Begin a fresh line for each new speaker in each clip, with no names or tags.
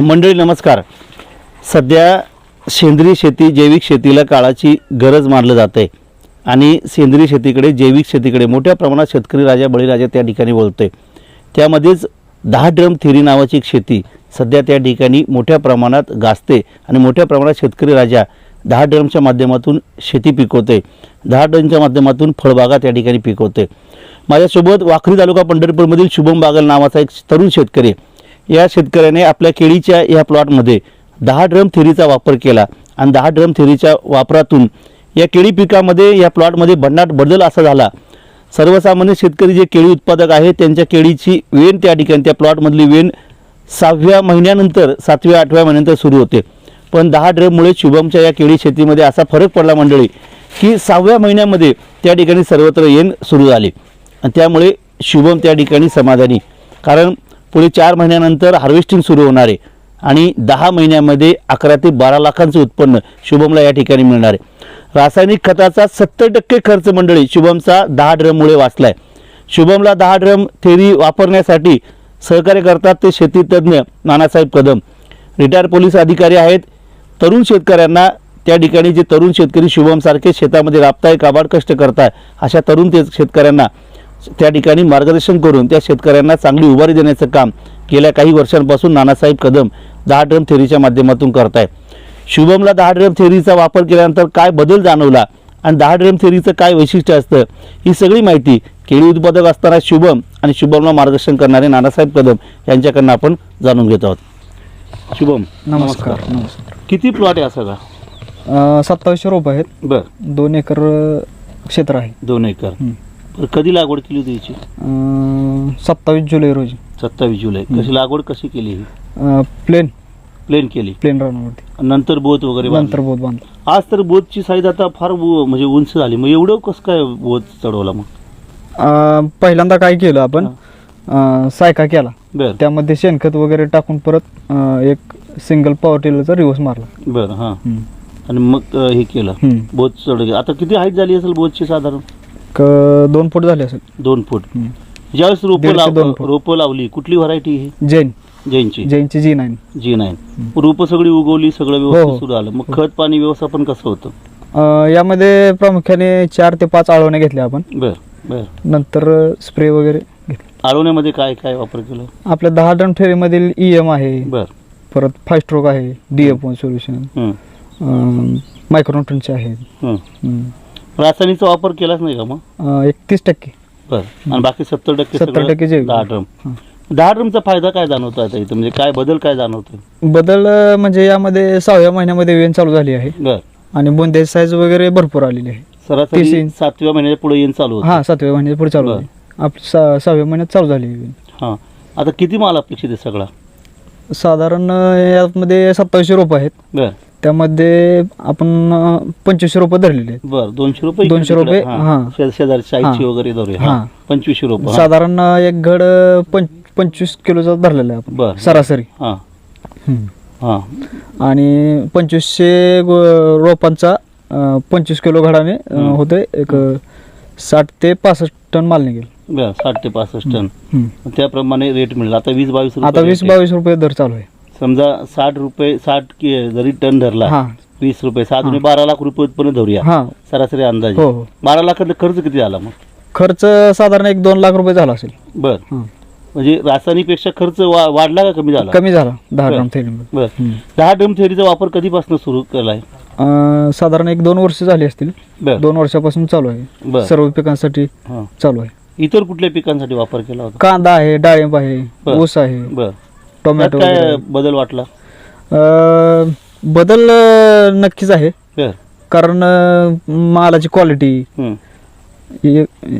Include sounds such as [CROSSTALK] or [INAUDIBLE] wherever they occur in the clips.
मंडळी नमस्कार. सध्या सेंद्रिय शेती जैविक शेतीला काळाची गरज मानलं जातं आहे आणि सेंद्रिय शेतीकडे जैविक शेतीकडे मोठ्या प्रमाणात शेतकरी राजा बळीराजा त्या ठिकाणी बोलतोय त्यामध्येच दहा ड्रम थेरी नावाची एक शेती सध्या त्या ठिकाणी मोठ्या प्रमाणात गाजते आणि मोठ्या प्रमाणात शेतकरी राजा दहा ड्रमच्या माध्यमातून शेती पिकवते दहा ड्रमच्या माध्यमातून फळबागा त्या ठिकाणी पिकवते माझ्यासोबत वाखरी तालुका पंढरपूरमधील शुभम बागल नावाचा एक तरुण शेतकरी आहे. या शेतकऱ्याने आपल्या केळीच्या या प्लॉटमध्ये दहा ड्रम थेरीचा वापर केला आणि दहा ड्रम थेरीच्या वापरातून या केळी पिकामध्ये या प्लॉटमध्ये भन्नाट बदल असा झाला. सर्वसामान्य शेतकरी जे केळी उत्पादक आहेत त्यांच्या केळीची वेण त्या ठिकाणी त्या प्लॉटमधली वेण सहाव्या महिन्यानंतर सातव्या आठव्या महिन्यानंतर सुरू होते. पण दहा ड्रममुळे शुभमच्या या केळी शेतीमध्ये असा फरक पडला मंडळी की सहाव्या महिन्यामध्ये त्या ठिकाणी सर्वत्र येण सुरू झाले. आणि त्यामुळे शुभम त्या ठिकाणी समाधानी. कारण पुढे चार महिन्यानंतर हार्वेस्टिंग सुरू होणार आहे. आणि दहा महिन्यामध्ये अकरा ते बारा लाखांचं उत्पन्न शुभमला या ठिकाणी मिळणार आहे. रासायनिक खताचा सत्तर टक्के खर्च मंडळी शुभमचा दहा ड्रममुळे वाचला आहे शुभमला दहा ड्रम थेरी वापरण्यासाठी सहकार्य करतात ते शेतीतज्ञ नानासाहेब कदम. रिटायर पोलीस अधिकारी आहेत. तरुण शेतकऱ्यांना त्या ठिकाणी जे तरुण शेतकरी शुभमसारखे शेतामध्ये राबताय काबाड कष्ट करताय अशा तरुण ते शेतकऱ्यांना त्या ठिकाणी मार्गदर्शन करून त्या शेतकऱ्यांना चांगली उभारी देण्याचं काम गेल्या काही वर्षांपासून नानासाहेब कदम दहा ड्रम थेरीच्या माध्यमातून करताय शुभमला दहा ड्रम थेरीचा वापर केल्यानंतर काय बदल जाणवला आणि दहा ड्रम थेरीचं काय वैशिष्ट्य असतं ही सगळी माहिती केळी उत्पादक असताना शुभम आणि शुभमला मार्गदर्शन करणारे नानासाहेब कदम यांच्याकडनं आपण जाणून घेत आहोत. शुभम
नमस्कार. नमस्कार.
किती प्लॉट आहे हा सगळा
अं, सत्तावीसशे रोप आहेत.
बर.
दोन एकर क्षेत्र आहे.
दोन एकर. कधी लागवड केली होती याची?
सत्तावीस जुलै रोजी.
सत्तावीस जुलै. कशी लागवड कशी केली ही?
प्लेन.
प्लेन केली.
प्लेन राऊंडवरती
नंतर बोत वगैरे बांधली.
नंतर बोध बांधला.
आज तर बोतची साईज आता फार उ- म्हणजे उंच झाली. मग एवढं कसं काय बोत चढवला मग?
अं, पहिल्यांदा काय केलं आपण? अं, सायका केला.
बर.
त्यामध्ये शेणखत वगैरे टाकून परत अं, एक सिंगल पॉवर टिलरचा रिवर्स मारला.
बर हां. आणि मग अं, हे केलं.
हम्म.
बोत चढ आता किती हाईट झाली असेल बोतची साधारण?
क- दोन फूट झाले असेल.
दोन फूट.
हम्म.
ज्यावेळेस रोपं
दीड ते
लाव
दोन फूट.
रोपं लावली कुठली व्हरायटी ही?
जैन.
जैनची.
जैनची जी नाईन
जी नाईन रोपं सगळी उगवली सगळं
हो,
व्यवस्थित
हो.
सुरू आलं मग खत पाणी व्यवस्थापन कसं होतं?
अं, यामध्ये प्रामुख्याने चार ते पाच आळवण्या घेतल्या आपण.
बर बर.
नंतर स्प्रे वगैरे घेतले.
आळवण्यामध्ये काय काय वापर केलं?
आपल्या दहा ड्रम फेरीमधील ई एम आहे.
बर.
परत फाय स्ट्रोक आहे. डी एफ सोल्युशन
हं,
मायक्रोन्यूट्रनचे आहेत.
हं.
हम्म.
रासायनिकचा वापर केलाच नाही का मग?
अं, एक तीस टक्के.
बर. आणि बाकी सत्तर टक्के
70
सगळं
टक्के जैविक.
दहा ड्रम. दहा ड्रमचा फायदा काय जाणवतो आता इथं? म्हणजे काय बदल काय जाणवतो
बदल अं, म्हणजे यामध्ये सहाव्या महिन्यामध्ये वेन चालू झाली आहे.
बर.
आणि बोंदे साईज वगैरे भरपूर आलेली आहे. तीस
सरासरी
इंच.
सातव्या महिन्याच्या पुढे येऊन चालू होतं.
हा सातव्या महिन्यात पुढे चालू
बरं.
आपली सा- सहाव्या महिन्यात चालू झाली आहे
हा. आता किती माल अपेक्षित आहे सगळा?
साधारण अं, यामध्ये सत्तावीसशे रोपं आहेत.
बर.
त्यामध्ये आपण अं, पंचवीसशे रोपं धरलेले आहेत
बर दोनशे रुपये
दोनशे रुपये. हा.
शे-. वगैरे धरूया
हा.
हा. पंचवीसशे रुपये हा.
साधारण अं, एक घड अं, पंच पंचवीस किलोचा धरलेला आहे आपण
बर
सरासरी
हा
हम्म.
हा
आणि पंचवीसशे गो- रोपांचा अं, पंचवीस किलो घडाने अं,
हम्म.
होते एक अं, साठ ते पासष्ट टन माल निघेल
बर साठ ते पासष्ट टन
हम्म.
त्याप्रमाणे रेट मिळेल आता वीस बावीस रुपये
आता वीस
rate आहे.
बावीस रुपये दर चालू आहे
समजा साठ रुपये साठ कि- जरी टन धरला
हा.
वीस रुपये सात. म्हणजे बारा लाख रुपये उत्पन्न धरूया.
हा.
सरासरी अंदाजे.
हो हो.
बारा लाखातला खर्च किती झाला मग?
खर्च साधारण एक दोन लाख रुपये झाला असेल.
बर.
हा.
म्हणजे रासायनिकपेक्षा खर्च वा- वाढला का कमी झाला?
कमी झाला दहा
बर.
ग्राम थैलीमध्ये
बर.
हम्म.
दहा ड्रम थेरीचा वापर कधीपासून सुरू केलाय?
अं, साधारण एक दोन वर्ष झाली असतील.
बर.
दोन वर्षापासून चालू आहे. सर्व पिकांसाठी
हा.
चालू आहे.
इतर कुठल्या पिकांसाठी वापर केला होता?
कांदा आहे डाळिंब आहे
बर.
ऊस आहे.
बर. त्यात
टोमॅटो
काय
वगैरे.
बदल वाटला?
अं, बदल अं, नक्कीच आहे.
बर.
कारण अं, मालाची क्वालिटी
हम्म.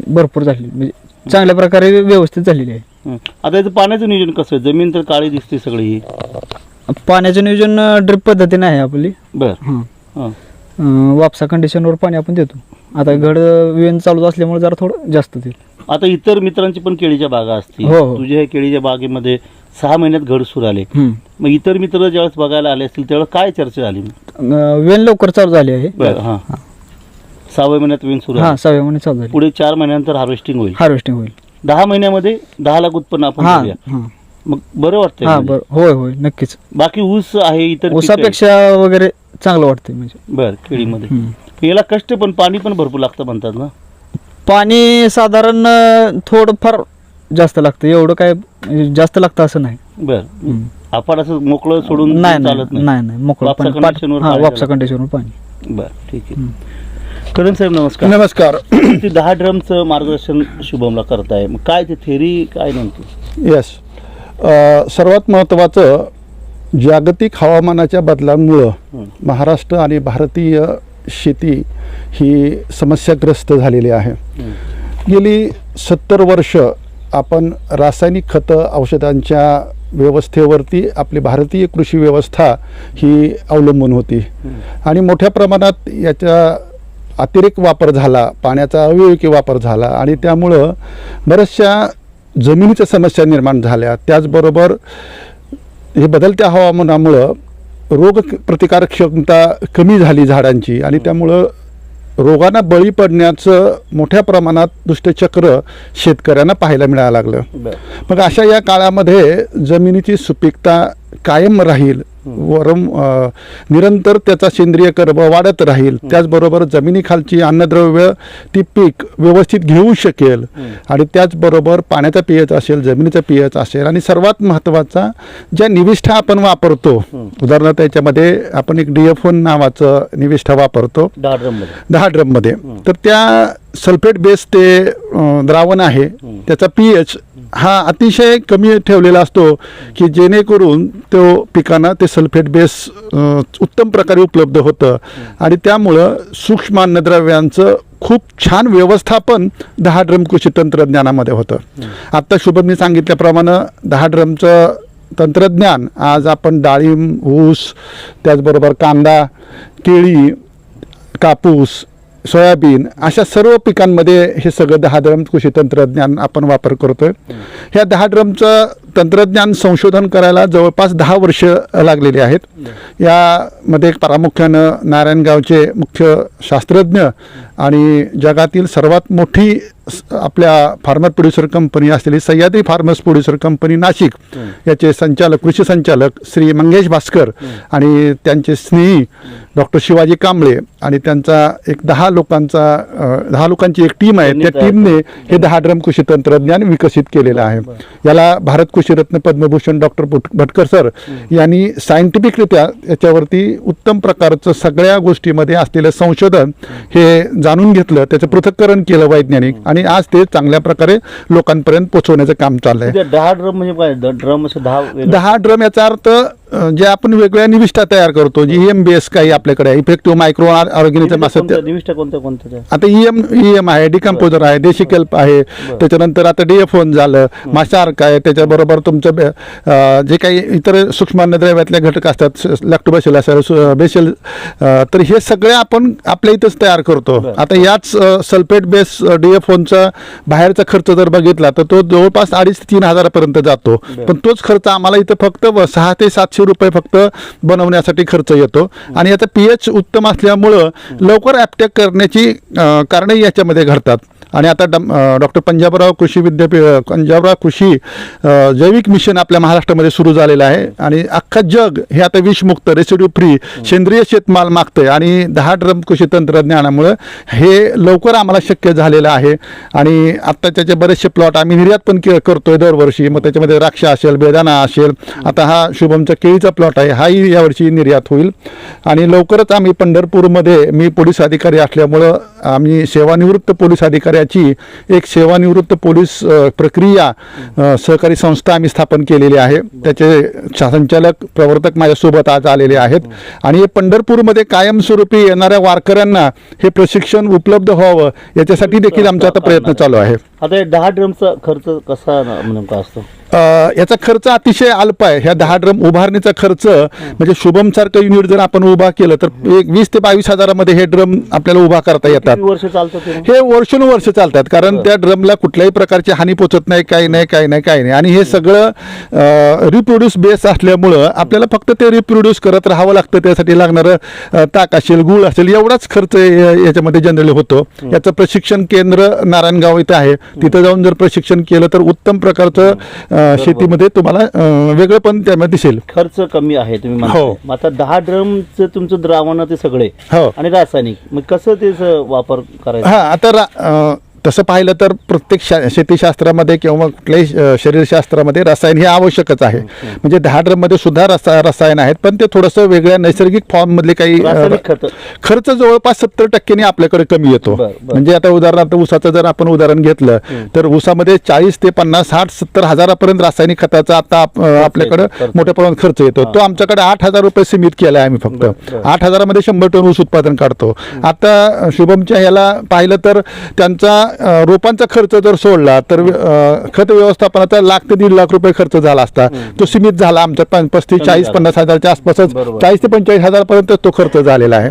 भरपूर झाली. म्हणजे चांगल्या प्रकारे व्यवस्थित झालेली आहे.
हम्म. आता याचं पाण्याचं नियोजन कसं आहे? जमीन तर काळी दिसते सगळी. ही
पाण्याचं नियोजन ड्रिप पद्धतीने आहे आपली.
बर.
हां
हा.
अं, वापसा कंडिशनवर पाणी आपण देतो. आता घड वेन चालू असल्यामुळे जरा थोडं जास्त देईल
आता इतर मित्रांची पण केळीच्या बागा असतील.
हो, हो.
तुझ्या केळीच्या बागेमध्ये सहा महिन्यात घड सुरू आले. मग इतर मित्र ज्यावेळेस बघायला आले असतील त्यावेळेस काय चर्चा झाली?
वेन लवकर चालू झाली आहे.
बर हा. सहाव्या महिन्यात विन सुरू
हा. सहाव्या महिने चालू झाली.
पुढे चार महिन्यानंतर हार्वेस्टिंग होईल.
हार्वेस्टिंग होईल.
दहा महिन्यामध्ये दहा लाख उत्पन्न आपण
हा
घेऊया.
हा.
मग बरं वाटतंय
हा
म्हणजे.
बरं. होय होय नक्कीच.
बाकी ऊस आहे इतर पिकं.
ऊसापेक्षा वगैरे चांगलं वाटतंय म्हणजे.
बर केळीमध्ये.
हम्म.
याला कष्ट पण पाणी पण भरपूर लागतं म्हणतात ना?
पाणी साधारण अं, थोडंफार जास्त लागतं. एवढं काय म्हणजे जास्त लागतं असं नाही.
बर. आपण असं मोकळं सोडून
नाही नाही
चालत
नाही. नाही मोकळं
वापसा
पाणी पाट-
condition वर
हा
पाणी
वापसा. कंडिशनवर पाणी.
बर ठीक आहे. कदम साहेब नमस्कार.
नमस्कार. [CLEARS THROAT]
ते दहा ड्रमचं मार्गदर्शन शुभमला करताय. मग काय ते थेरी काय नेमकी?
येस अ, सर्वात महत्त्वाचं जागतिक हवामानाच्या बदलांमुळं. महाराष्ट्र आणि भारतीय शेती ही समस्याग्रस्त झालेली आहे. गेली सत्तर वर्ष आपण रासायनिक खतं औषधांच्या व्यवस्थेवरती आपली भारतीय कृषी व्यवस्था ही अवलंबून होती. आणि मोठ्या प्रमाणात याचा अतिरेक वापर झाला पाण्याचा अविवेकी वापर झाला आणि त्यामुळं बऱ्याचशा जमिनीच्या समस्या निर्माण झाल्या. त्याचबरोबर हे बदलत्या हवामानामुळं रोग प्रतिकारक क्षमता कमी झाली झाडांची आणि त्यामुळं रोगांना बळी पडण्याचं मोठ्या प्रमाणात दुष्टचक्र शेतकऱ्यांना पाहायला मिळायला लागलं. मग अशा या काळामध्ये जमिनीची सुपीकता कायम राहील वरम निरंतर त्याचा सेंद्रिय कर्ब वाढत राहील. त्याचबरोबर जमिनीखालची अन्नद्रव्य ती पीक व्यवस्थित घेऊ शकेल. आणि त्याचबरोबर पाण्याचा पीएच असेल जमिनीचा पीएच असेल आणि सर्वात महत्त्वाचा ज्या निविष्ठा आपण वापरतो उदाहरणार्थ त्याच्यामध्ये आपण एक डिएफोन नावाचं निविष्ठा वापरतो.
दहा ड्रममध्ये
दहा ड्रममध्ये तर त्या सल्फेट बेस ते अं, द्रावण आहे. त्याचा पी एच हा अतिशय कमी ठेवलेला असतो की जेणेकरून तो पिकांना ते सल्फेट बेस अं, उत्तम प्रकारे उपलब्ध होतं. आणि त्यामुळं सूक्ष्म अन्नद्रव्यांचं खूप छान व्यवस्थापन दहा ड्रम कृषी तंत्रज्ञानामध्ये होतं. आत्ता शुभमनी सांगितल्याप्रमाणे दहा ड्रमचं तंत्रज्ञान आज आपण डाळिंब ऊस त्याचबरोबर कांदा केळी कापूस सोयाबीन अशा सर्व पिकांमध्ये हे सगळं दहा ड्रम कृषी तंत्रज्ञान आपण वापर करतोय. ह्या दहा ड्रमचं तंत्रज्ञान संशोधन करायला जवळपास दहा वर्ष लागलेली आहेत. यामध्ये प्रामुख्यानं नारायणगावचे मुख्य शास्त्रज्ञ आणि जगातील सर्वात मोठी आपल्या फार्मर प्रोड्युसर कंपनी असलेली Sahyadri farmers producer company Nashik याचे संचालक कृषी संचालक श्री मंगेश भास्कर आणि त्यांचे स्नेही डॉक्टर शिवाजी कांबळे आणि त्यांचा एक दहा लोकांचा दहा लोकांची एक टीम आहे. त्या टीमने हे दहा ड्रम कृषी तंत्रज्ञान विकसित केलेलं आहे. याला भारत कृषीरत्न पद्मभूषण डॉक्टर भटकर सर यांनी सायंटिफिकरित्या याच्यावरती उत्तम प्रकारचं सगळ्या गोष्टीमध्ये असलेलं संशोधन हे जाणून घेतलं त्याचं पृथक्करण केलं वैज्ञानिक आणि आज ते चांगल्या प्रकारे लोकांपर्यंत पोहोचवण्याचं काम चाललंय
ते दहा ड्रम म्हणजे काय ड्रम असे दहा?
दहा ड्रम याचा अर्थ जे आपण वेगवेगळ्या निविष्ठा तयार करतो जी एम बेस काही आपल्याकडे इफेक्टिव्ह मायक्रो ऑर्गॅनिझम
निविष्ठा
असं
कोणत्या- निविष्ठा कोणत्या कोणत्या त्या?
आता ईएम ईएम आहे डिकम्पोजर आहे देशी केल्प आहे. त्याच्यानंतर आता डीएफोन झालं माशार्क आहे त्याच्याबरोबर तुमचं बे- जे काही इतर सूक्ष्म अन्नद्रव्यातले घटक असतात लॅक्टोबॅसिल असेल अं, तर हे सगळे आपण आपल्या इथंच तयार करतो. आता याच सल्फेट बेस डीएफोनचा बाहेरचा खर्च जर बघितला तर तो जवळपास अडीच ते तीन हजारापर्यंत जातो. पण तोच खर्च आम्हाला इथं फक्त सहा ते सातशे रुपये फक्त बनवण्यासाठी खर्च येतो. आणि याचा पीएच उत्तम असल्यामुळं लवकर ॲपटेक करण्याची कारणंही कारणे याच्यामध्ये घडतात. आणि आता डॉक्टर पंजाबराव कृषी विद्यापीठ पंजाबराव कृषी जैविक मिशन आपल्या महाराष्ट्रामध्ये सुरू झालेलं आहे. आणि अख्खा जग हे आता विषमुक्त रेसिड्यू फ्री सेंद्रिय शेतमाल मागतंय. आणि दहा ड्रम कृषी तंत्रज्ञानामुळं हे लवकर आम्हाला शक्य झालेलं आहे. आणि आत्ता त्याचे बरेचसे प्लॉट आम्ही निर्यात पण के करतोय दरवर्षी. मग त्याच्यामध्ये द्राक्ष असेल बेदाना असेल. आता हा शुभमचा केळीचा प्लॉट आहे हाही यावर्षी निर्यात होईल. आणि लवकरच आम्ही पंढरपूरमध्ये मी पोलीस अधिकारी असल्यामुळं आम्ही सेवानिवृत्त पोलीस अधिकाऱ्याची एक सेवानिवृत्त पोलीस प्रक्रिया सहकारी संस्था आम्ही स्थापन केलेली आहे. त्याचे संचालक प्रवर्तक माझ्यासोबत आज आलेले आहेत. आणि हे पंढरपूरमध्ये कायमस्वरूपी येणाऱ्या वारकऱ्यांना हे प्रशिक्षण उपलब्ध व्हावं याच्यासाठी देखील आमचा आता प्रयत्न चालू आहे.
आता दहा ड्रमचा खर्च कसा नेमका असतो?
याचा खर्च अतिशय अल्प आहे. ह्या दहा ड्रम उभारणीचा खर्च म्हणजे शुभम सारखं युनिट जर आपण उभा केलं तर एक वीस ते बावीस हजारामध्ये हे ड्रम आपल्याला उभा करता येतात. हे वर्षानुवर्ष चालतात कारण त्या ड्रमला कुठल्याही प्रकारची हानी पोचत नाही काही नाही काही नाही काही नाही. आणि हे सगळं रिप्रोड्यूस बेस असल्यामुळं आपल्याला फक्त ते रिप्रोड्यूस करत राहावं लागतं. त्यासाठी लागणारं ताक असेल गुळ असेल एवढाच खर्च याच्यामध्ये जनरली होतो. याचं प्रशिक्षण केंद्र नारायणगाव इथं आहे. तिथं जाऊन जर प्रशिक्षण केलं तर उत्तम प्रकारचं अ, शेतीमध्ये तुम्हाला अं, वेगळं पण त्यामध्ये दिसेल.
खर्च कमी आहे तुम्ही
हो.
मग आता दहा ड्रमचं तुमचं द्रावण ते सगळे
हो.
आणि रासायनिक. मग कसं त्याचा वापर करायचा?
हा आता रा- अं, तसं पाहिलं तर प्रत्येक शा शेतीशास्त्रामध्ये किंवा कुठल्याही शरीरशास्त्रामध्ये रसायन हे आवश्यकच आहे. म्हणजे दहा ड्रममध्ये सुद्धा रसा रसायन आहेत पण ते थोडंसं वेगळ्या नैसर्गिक फॉर्ममधले काही खर्च जवळपास सत्तर टक्क्याने आपल्याकडे कमी येतो. म्हणजे आता उदाहरणार्थ ऊसाचं जर आपण उदाहरण घेतलं तर ऊसामध्ये चाळीस ते पन्नास साठ सत्तर हजारापर्यंत रासायनिक खताचा आता आप- आपल्याकडे. मोठ्या प्रमाणात खर्च येतो. तो आमच्याकडे आठ हजार रुपये सीमित केला आहे आम्ही फक्त. आठ हजारामध्ये शंभर टन ऊस उत्पादन काढतो. आता शुभमच्या ह्याला पाहिलं तर त्यांचा रोपांचा खर्च जर सोडला तर खत व्यवस्थापनाचा लाख ते दीड लाख रुपये खर्च झाला असता. तो सीमित झाला आमच्या पस्तीस चाळीस. पन्नास हजारच्या आसपासच. चाळीस ते पंचेचाळीस हजारपर्यंत तो खर्च झालेला आहे.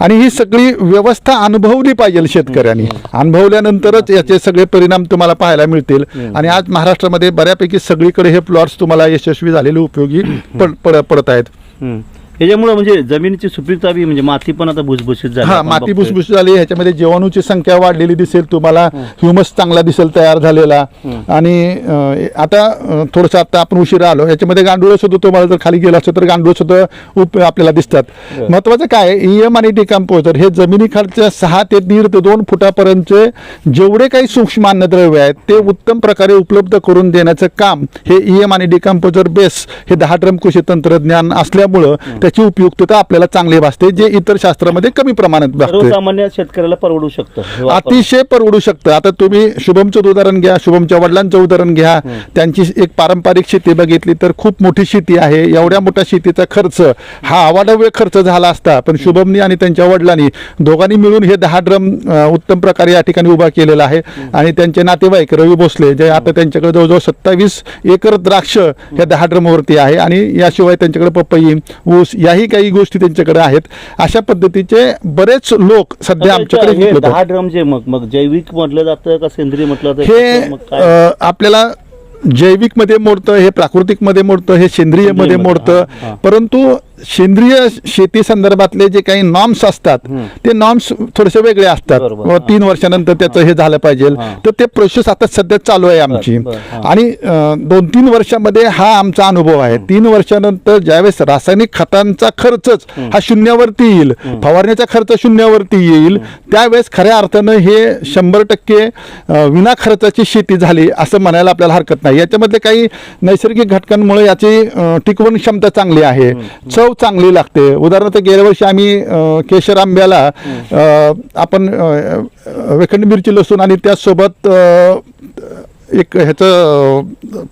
आणि ही सगळी व्यवस्था अनुभवली पाहिजे शेतकऱ्यांनी. अनुभवल्यानंतरच याचे सगळे परिणाम तुम्हाला पाहायला मिळतील. आणि आज महाराष्ट्रामध्ये बऱ्यापैकी सगळीकडे हे प्लॉट्स तुम्हाला यशस्वी झालेले उपयोगी पड- पड- पडत आहेत.
याच्यामुळे म्हणजे जमिनीची सुपीकता बी म्हणजे माती पण आता भुसभुशीत झाली.
हा
आपण
माती
बघतोय.
भुसभुशीत झाली. ह्याच्यामध्ये जीवाणूची संख्या वाढलेली दिसेल तुम्हाला. ह्युमस चांगला दिसेल तयार झालेला. आणि अं, आता अं, थोडंसं आता आपण उशिरा आलो. याच्यामध्ये गांडूळ सुद्धा तुम्हाला जर खाली गेला असतो तर गांडूळ सुद्धा उप आपल्याला दिसतात. महत्वाचं काय? ईएम आणि डिकम्पोजर हे जमिनीखालच्या सहा ते दीड ते दोन फुटापर्यंतचे जेवढे काही सूक्ष्म अन्नद्रव्य आहेत ते उत्तम प्रकारे उपलब्ध करून देण्याचं काम हे ईएम आणि डिकम्पोजर बेस हे दहा ड्रम कृषी तंत्रज्ञान असल्यामुळं त्याची उपयुक्तता आपल्याला चांगली भासते जे इतर शास्त्रामध्ये कमी प्रमाणात भासते.
सर्वसामान्य शेतकऱ्याला परवडू शकतं.
अतिशय परवडू शकतं. आता तुम्ही शुभमचं उदाहरण घ्या शुभमच्या वडिलांचं उदाहरण घ्या. त्यांची एक पारंपरिक शेती बघितली तर खूप मोठी शेती आहे. एवढ्या मोठ्या शेतीचा खर्च हा अवाढव्य खर्च झाला असता पण शुभमनी आणि त्यांच्या वडिलांनी दोघांनी मिळून हे दहा ड्रम उत्तम प्रकारे या ठिकाणी उभा केलेला आहे. आणि त्यांचे नातेवाईक रवी भोसले जे आता त्यांच्याकडे जवळजवळ सत्तावीस एकर द्राक्ष या दहा ड्रमवरती आहे. आणि याशिवाय त्यांच्याकडे पपई ऊस याही काही गोष्टी त्यांच्याकडे आहेत. अशा पद्धतीचे बरेच लोक सध्या आमच्याकडे
हे. दहा ड्रम जे मग. मग जैविक म्हटलं जातं का सेंद्रिय म्हटलं
हे
जातं
अ, आपल्याला जैविकमध्ये मोडतं हे प्राकृतिकमध्ये मोडतं हे सेंद्रियमध्ये
सेंद्रियमध्ये,
मोडतं.
हा, हा.
परंतु सेंद्रिय शेती संदर्भातले जे काही नॉर्म्स असतात. ते नॉर्म्स थोडेसे वेगळे असतात. तीन वर्षानंतर त्याचं हे झालं पाहिजे. तर ते प्रोसेस आता सध्या चालू आहे आमची. आणि दोन तीन वर्षामध्ये हा आमचा अनुभव आहे. तीन वर्षानंतर ज्यावेळेस रासायनिक खतांचा खर्चच हा शून्यावरती येईल फवारण्याचा खर्च शून्यावरती येईल त्यावेळेस खऱ्या अर्थानं हे शंभर टक्के विना खर्चाची शेती झाली असं म्हणायला आपल्याला हरकत नाही. याच्यामध्ये काही नैसर्गिक घटकांमुळे याची टिकवण क्षमता चांगली आहे. चव चांगली लागते उदाहरणार्थ गेल्या वर्षी आम्ही केशर आंब्याला आपण वेखंड मिरची लसूण आणि त्याचसोबत एक ह्याचं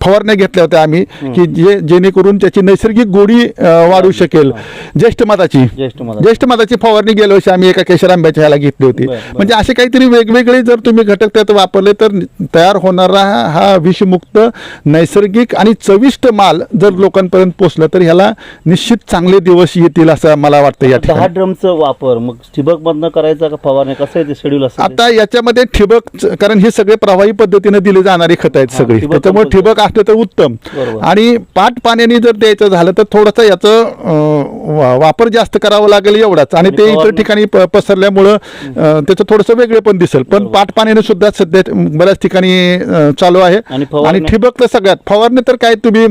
फवारण्या घेतल्या होत्या आम्ही की जे जेणेकरून त्याची नैसर्गिक गोडी वाढू शकेल. ज्येष्ठ मताची.
ज्येष्ठ
मताची. फवारणी गेल्या वर्षी आम्ही एका केशर आंब्याच्या ह्याला घेतली होती. म्हणजे असे काहीतरी वेगवेगळे जर तुम्ही घटक त्यात वापरले तर तयार होणारा हा विषमुक्त नैसर्गिक आणि चविष्ट माल जर लोकांपर्यंत पोहोचला तर ह्याला निश्चित चांगले दिवस येतील असं मला वाटतं या ठिकाणी.
ड्रमचा वापर मग ठिबक मधनं करायचा का फवारणी? कसं आहे ते शेड्यूल?
आता याच्यामध्ये ठिबक कारण हे सगळे प्रवाही पद्धतीने दिले जाणारी खत आहेत सगळी. त्याच्यामुळे. ठिबक असलं तर उत्तम. आणि पाट पाण्याने जर द्यायचं झालं तर थोडंसं याचं वापर जास्त करावा लागेल एवढाच. आणि ते इतर ठिकाणी पसरल्यामुळं त्याचं थोडंसं वेगळे पण दिसेल. पण पाट पाण्याने सुद्धा सध्या बऱ्याच ठिकाणी चालू आहे.
आणि?
ठिबक तर सगळ्यात. फवारणी तर काय तुम्ही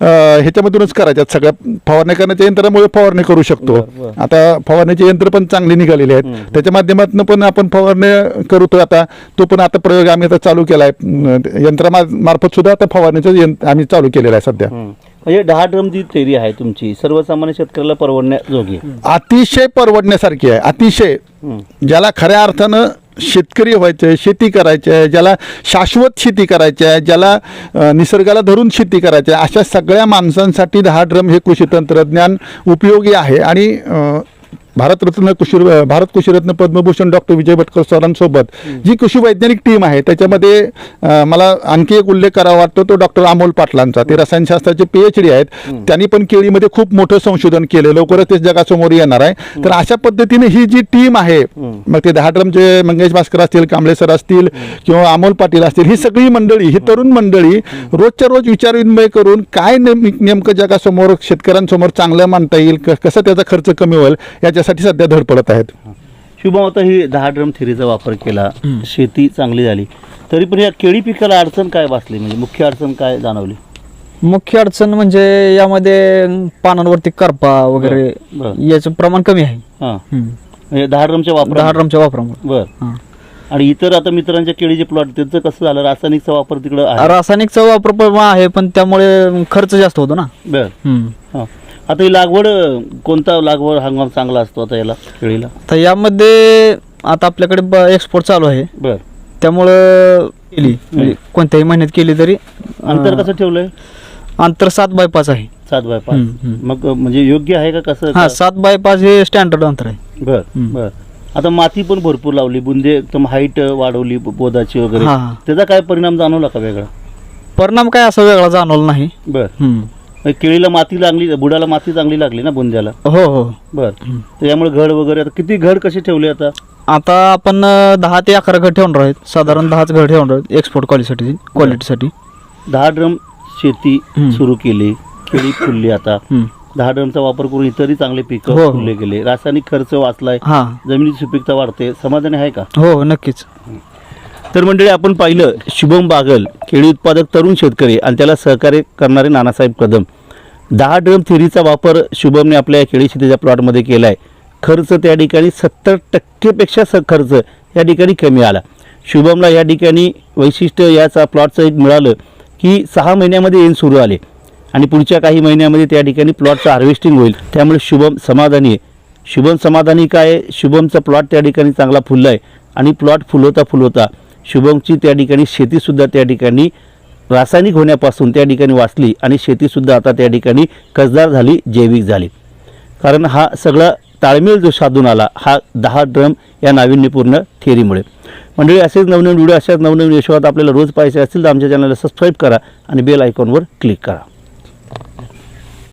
ह्याच्यामधूनच करायच्यात. सगळ्या फवारणी करण्याच्या यंत्रामुळे फवारणी करू शकतो. आता फवारण्याची यंत्र पण चांगली निघालेली आहेत. त्याच्या माध्यमातून पण आपण फवारणी करतो आता तो पण आता प्रयोग आम्ही आता चालू केला आहे यंत्रामार्फत सुद्धा आता फवारणीचं यंत्र आम्ही चालू केलेलं आहे सध्या.
म्हणजे दहा ड्रम जी थेरी आहे तुमची सर्वसामान्य शेतकऱ्याला परवडण्याजोगी आहे.
अतिशय परवडण्यासारखी आहे अतिशय. ज्याला खऱ्या अर्थानं शेतकरी व्हायचं आहे शेती करायची आहे ज्याला शाश्वत शेती करायची आहे ज्याला अ, निसर्गाला धरून शेती करायची आहे अशा सगळ्या माणसांसाठी दहा ड्रम हे कृषी तंत्रज्ञान उपयोगी आहे आणि अ, भारतरत्न कृषी भारत कृषीरत्न पद्मभूषण डॉक्टर विजय भटकर सरांसोबत जी कृषी वैज्ञानिक टीम आहे त्याच्यामध्ये मला आणखी एक उल्लेख करावा वाटतो तो डॉक्टर अमोल पाटलांचा. ते रसायनशास्त्राचे पीएच डी आहेत. त्यांनी पण केळीमध्ये खूप मोठं संशोधन केलं. लवकरच ते जगासमोर येणार आहे. तर अशा पद्धतीने ही जी टीम आहे मग ते दहा ड्रमचे मंगेश भास्कर असतील कांबळे सर असतील किंवा अमोल पाटील असतील ही सगळी मंडळी ही तरुण मंडळी रोजच्या रोज विचारविनिमय करून काय नेम- नेमकं जगासमोर शेतकऱ्यांसमोर चांगलं मानता येईल कसा त्याचा खर्च कमी होईल याच्यासाठी सध्या धडपडत आहेत.
शुभम आता ही दहा ड्रम थेरीचा वापर केला शेती चांगली झाली. तरी पण या केळी पिकाला अडचण काय बसली म्हणजे मुख्य अडचण काय जाणवली?
मुख्य अडचण म्हणजे यामध्ये पानांवरती करपा वगैरे
बरं.
याचं प्रमाण कमी आहे.
हां.
हम्म.
म्हणजे दहा ड्रमच्या वापर
दहा ड्रमच्या वापरामुळे.
बर.
हां.
आणि इतर आता मित्रांच्या केळीचे प्लॉट त्यांचं कसं झालं? रासायनिकचा वापर तिकडं आहे.
रासायनिकचा वापर पण आहे पण त्यामुळे खर्च जास्त होतो ना.
बर.
हम्म.
हां. आता ही लागवड अं, कोणता लागवड हंगाम चांगला असतो आता याला केळीला?
तर यामध्ये आता आपल्याकडे एक्सपोर्ट चालू आहे.
बर.
त्यामुळं केली म्हणजे कोणत्याही महिन्यात केली तरी
अंतर कसं ठेवलंय?
अंतर सात बाय पाच आहे.
सात बाय पाच.
हम्म, हम्म.
मग अं, म्हणजे योग्य आहे का कसं?
हा सात बाय पाच हे स्टँडर्ड अंतर आहे.
बर
हम्म.
बर. आता माती पण भरपूर लावली बुंदे एकदम हाईट वाढवली बोदाची वगैरे.
हा.
त्याचा काय परिणाम जाणवला का वेगळा?
परिणाम काय असा वेगळा जाणवला नाही.
बर.
हम्म.
मग केळीला माती लागली बुडाला माती चांगली लागली ना बुंद्याला?
हो हो.
बर. त्याच्यामुळे घड वगैरे आता किती घड कसे ठेवले आता?
आता आपण दहा ते अकरा घर ठेवणार आहेत. साधारण दहाच घर ठेवणार आहेत एक्सपोर्ट क्वालिटीसाठी क्वालिटीसाठी
दहा ड्रम शेती. सुरू केली केळी फुलली आता. दहा ड्रमचा वापर करून इतरही चांगले पिकं
हो, हो.
फुलले गेले. रासायनिक खर्च वाचलाय. जमिनीची सुपीकता वाढते. समाधानी आहे का?
हो हो नक्कीच.
तर मंडळी आपण पाहिलं शुभम बागल केळी उत्पादक तरुण शेतकरी आणि त्याला सहकार्य करणारे नानासाहेब कदम. दहा ड्रम थेरीचा वापर शुभमने आपल्या केळी शेतीच्या प्लॉटमध्ये केला आहे खर्च त्या ठिकाणी सत्तर टक्केपेक्षा स खर्च या ठिकाणी कमी आला. शुभमला या ठिकाणी वैशिष्ट्य याचा प्लॉटचं एक मिळालं की सहा महिन्यामध्ये येण सुरू आले आणि पुढच्या काही महिन्यामध्ये त्या ठिकाणी प्लॉटचं हार्वेस्टिंग होईल. त्यामुळे शुभम समाधानी आहे. शुभम समाधानी काय आहे? शुभमचा प्लॉट त्या ठिकाणी चांगला फुलला आहे आणि प्लॉट फुलवता फुलवता शुभमची त्या ठिकाणी शेतीसुद्धा त्या ठिकाणी रासायनिक होण्यापासून त्या ठिकाणी वाचली आणि शेतीसुद्धा आता त्या ठिकाणी कसदार झाली जैविक झाली. कारण हा सगळा ताळमेळ जो साधून आला हा दहा ड्रम या नाविन्यपूर्ण थेरीमुळे. मंडळी असेच नवनवीन व्हिडिओ अशाच नवनवीन यशोवात आपल्याला रोज पाहायचे असतील तर आमच्या चॅनलला सबस्क्राईब करा आणि बेल आयकॉनवर क्लिक करा.